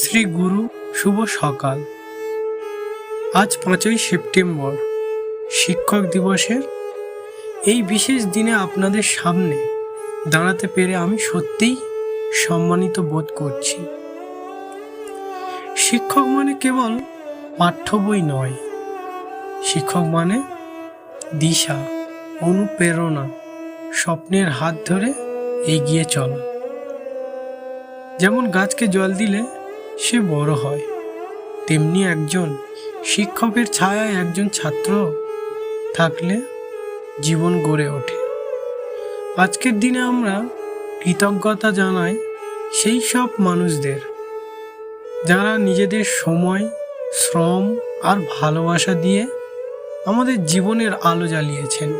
শ্রী গুরু, শুভ সকাল। আজ পাঁচই সেপ্টেম্বর, শিক্ষক দিবসের এই বিশেষ দিনে আপনাদের সামনে দাঁড়াতে পেরে আমি সত্যিই সম্মানিত বোধ করছি। শিক্ষক মানে কেবল পাঠ্য বই নয়, শিক্ষক মানে দিশা, অনুপ্রেরণা, স্বপ্নের হাত ধরে এগিয়ে চলা। যেমন গাছকে জল দিলে সে বড় হয়। তেমনি একজন শিক্ষকের ছায়ায় একজন ছাত্র থাকলে জীবন গড়ে ওঠে। আজকের দিনে আমরা কৃতজ্ঞতা জানাই সেই সব মানুষদের যারা নিজেদের সময়, শ্রম আর ভালোবাসা দিয়ে আমাদের জীবনের আলো জ্বালিয়েছেন।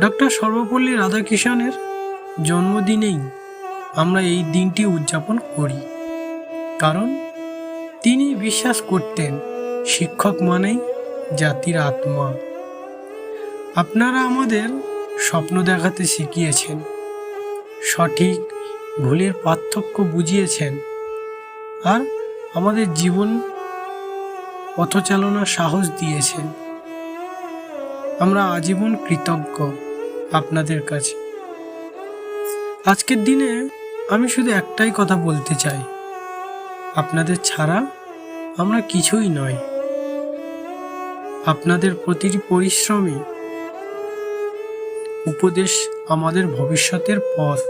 ডক্টর সর্বপল্লী রাধাকৃষ্ণের জন্মদিনেই আমরা এই দিনটি উদযাপন করি। কারণ তিনি বিশ্বাস করতেন শিক্ষক মানেই জাতির আত্মা। আপনারা আমাদের স্বপ্ন দেখাতে শিখিয়েছেন, সঠিক ভুলের পার্থক্য বুঝিয়েছেন আর আমাদের জীবন পথচালনা সাহস দিয়েছেন। আমরা আজীবন কৃতজ্ঞ আপনাদের কাছে। আজকের দিনে আমি শুধু একটাই কথা বলতে চাই। আপনাদের ছাড়া আমরা কিছুই নয়। আপনাদের প্রতিটি পরিশ্রমে উপদেশ আমাদের ভবিষ্যতের পথ।